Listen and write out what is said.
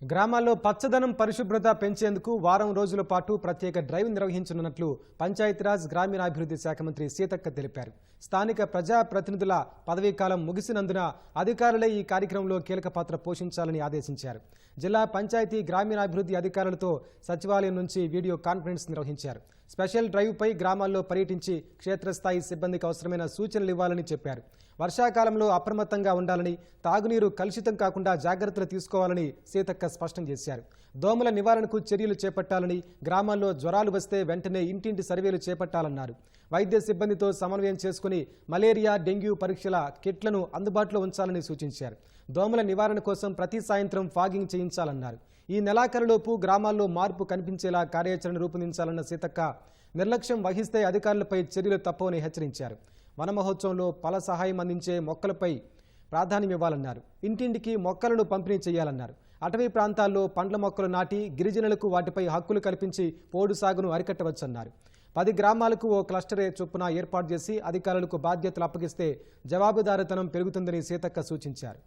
గ్రామాల్లో పచ్చదనం పరిశుభ్రత పెంచేందుకు వారం రోజుల పాటు ప్రత్యేక డ్రైవ్ నిర్వహించనున్నట్లు పంచాయతీరాజ్ గ్రామీణాభివృద్ధి శాఖ మంత్రి సీతక్క తెలిపారు. స్థానిక ప్రజా ప్రతినిధుల పదవీకాలం ముగిసినందున అధికారులే ఈ కార్యక్రమంలో కీలక పాత్ర పోషించాలని ఆదేశించారు. జిల్లా పంచాయతీ గ్రామీణాభివృద్ధి అధికారులతో సచివాలయం నుంచి వీడియో కాన్ఫరెన్స్ నిర్వహించారు. స్పెషల్ డ్రైవ్పై గ్రామాల్లో పర్యటించి క్షేత్రస్థాయి సిబ్బందికి అవసరమైన సూచనలు ఇవ్వాలని చెప్పారు. వర్షాకాలంలో అప్రమత్తంగా ఉండాలని తాగునీరు కలుషితం కాకుండా జాగ్రత్తలు తీసుకోవాలని సీతక్క స్పష్టం చేశారు. దోమల నివారణకు చర్యలు చేపట్టాలని గ్రామాల్లో జ్వరాలు వస్తే వెంటనే ఇంటింటి సర్వేలు చేపట్టాలన్నారు. వైద్య సిబ్బందితో సమన్వయం చేసుకుని మలేరియా డెంగ్యూ పరీక్షల కిట్లను అందుబాటులో ఉంచాలని సూచించారు. దోమల నివారణ కోసం ప్రతి సాయంత్రం ఫాగింగ్ చేయించాలన్నారు. ఈ నెలాఖరులోపు గ్రామాల్లో మార్పు కనిపించేలా కార్యాచరణ రూపొందించాలన్న సీతక్క నిర్లక్ష్యం వహిస్తే అధికారులపై చర్యలు తప్పవని హెచ్చరించారు. వన మహోత్సవంలో ఫల సహాయం అందించే మొక్కలపై ప్రాధాన్యం ఇవ్వాలన్నారు. ఇంటింటికి మొక్కలను పంపిణీ చేయాలన్నారు. అటవీ ప్రాంతాల్లో పండ్ల మొక్కలు నాటి గిరిజనులకు వాటిపై హక్కులు కల్పించి పోడు సాగును అరికట్టవచ్చన్నారు. పది గ్రామాలకు ఓ క్లస్టర్ చొప్పున ఏర్పాటు చేసి అధికారులకు బాధ్యతలు అప్పగిస్తే జవాబుదారీతనం పెరుగుతుందని సీతక్క సూచించారు.